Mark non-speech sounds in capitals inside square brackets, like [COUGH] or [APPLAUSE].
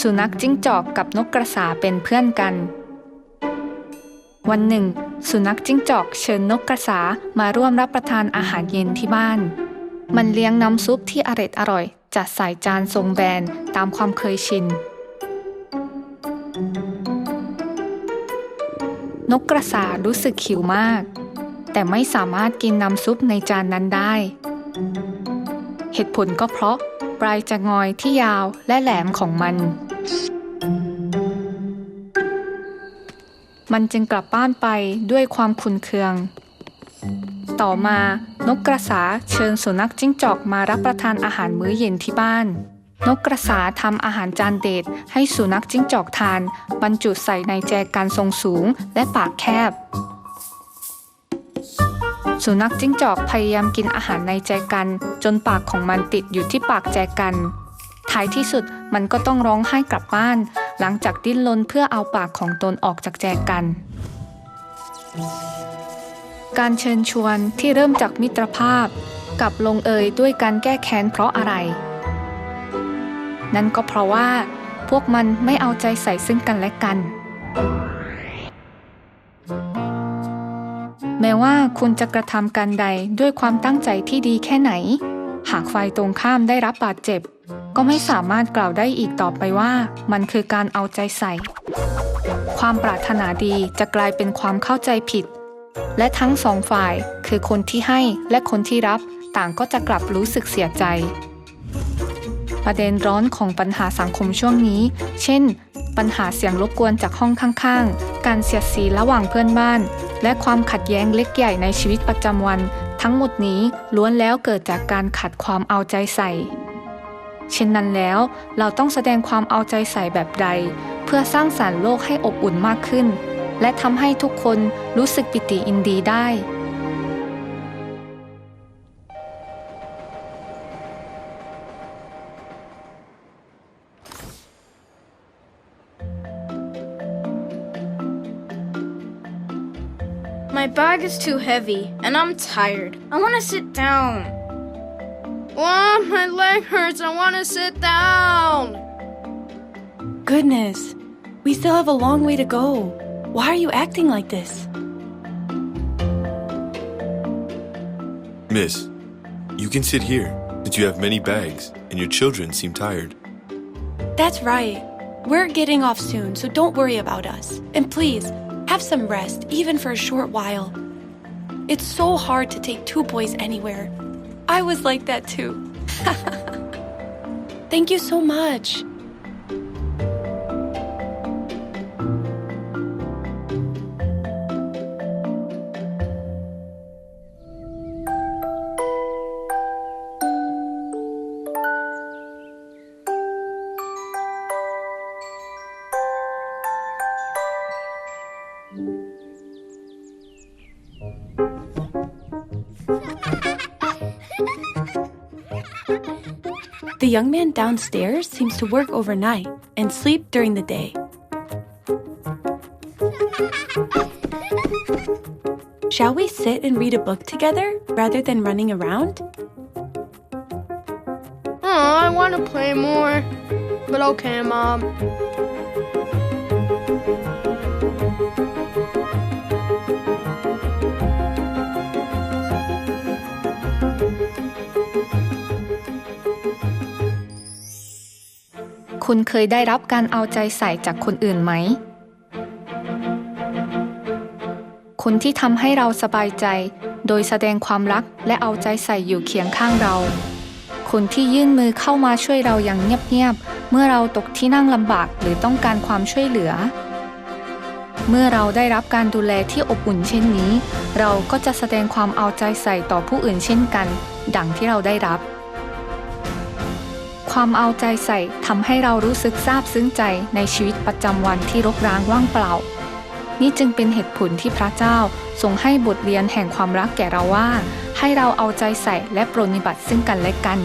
สุนัขจิ้งจอกกับนกกระสาเป็นเพื่อนกัน วันหนึ่ง สุนัขจิ้งจอกเชิญนกกระสามาร่วมรับประทานอาหารเย็นที่บ้าน มันเลี้ยงน้ำซุปที่อร่อยอร่อย จัดใส่จานทรงแบนตามความเคยชิน นกกระสารู้สึกหิวมาก แต่ไม่สามารถกินน้ำซุปในจานนั้นได้ เหตุผลก็เพราะปลายจะงอยที่ยาวและแหลมของมัน มันจึงกลับบ้านไปด้วยความขุนเคือง ต่อมานกกระสาเชิญสุนัขจิ้งจอกมารับประทานอาหารมื้อเย็นที่บ้าน นกกระสาทำอาหารจานเด็ดให้สุนัขจิ้งจอกทาน บรรจุใส่ในแจกันทรงสูงและปากแคบ สุนัขจิ้งจอกพยายามกินอาหารในแจกัน จนปากของมันติดอยู่ที่ปากแจกัน ท้ายที่สุดมันก็ต้องร้องไห้กลับบ้าน หลังจากดิ้นรนเพื่อเอาปากของตนออกจากแจกัน การเชิญชวนที่เริ่มจากมิตรภาพกลับลงเอยด้วยการแก้แค้นเพราะอะไร นั่นก็เพราะว่า พวกมันไม่เอาใจใส่ซึ่งกันและกัน แม้ว่าคุณจะกระทำการใดด้วยความตั้งใจที่ดีแค่ไหน หากฝ่ายตรงข้ามได้รับบาดเจ็บ ก็ไม่สามารถกล่าวได้อีกต่อไปว่า มันคือการเอาใจใส่ ความปรารถนาดีจะกลายเป็นความเข้าใจผิด และทั้งสองฝ่ายคือคนที่ให้และคนที่รับต่างก็จะกลับรู้สึกเสียใจ ประเด็นร้อนของปัญหาสังคมช่วงนี้ เช่น ปัญหาเสียงรบกวนจากห้องข้างๆ การเสียดสีระหว่างเพื่อนบ้าน และความขัดแย้งเล็กใหญ่ในชีวิตประจำวัน ทั้งหมดนี้ล้วนแล้วเกิดจากการขัดความเอาใจใส่ เช่นนั้นแล้วเราต้องแสดงความเอาใจใส่แบบใด เพื่อสร้างสรรค์โลกให้อบอุ่นมากขึ้น และทำให้ทุกคนรู้สึกปิติอินดีได้ My bag is too heavy, and I'm tired. I want to sit down. Oh, my leg hurts. I want to sit down. Goodness, we still have a long way to go. Why are you acting like this? Miss, you can sit here since you have many bags and your children seem tired. That's right. We're getting off soon, so don't worry about us. And please, have some rest, even for a short while. It's so hard to take two boys anywhere. I was like that too. [LAUGHS] Thank you so much. The young man downstairs seems to work overnight and sleep during the day. Shall we sit and read a book together rather than running around? Oh, I want to play more. But okay, Mom. " คุณเคยได้รับการเอาใจใส่จากคนอื่นไหม คนที่ทำให้เราสบายใจ โดยแสดงความรักและเอาใจใส่อยู่เคียงข้างเรา คนที่ยื่นมือเข้ามาช่วยเราอย่างเงียบๆ เมื่อเราตกที่นั่งลำบากหรือต้องการความช่วยเหลือ เมื่อเราได้รับการดูแลที่อบอุ่นเช่นนี้ เราก็จะแสดงความเอาใจใส่ต่อผู้อื่นเช่นกัน ดังที่เราได้รับ ความเอาใจใส่ทำให้เรารู้สึกซาบซึ้งใจในชีวิตประจำวันที่รกร้างว่างเปล่า นี่จึงเป็นเหตุผลที่พระเจ้าทรงให้บทเรียนแห่งความรักแก่เราว่า ให้เราเอาใจใส่และปรนนิบัติซึ่งกันและกัน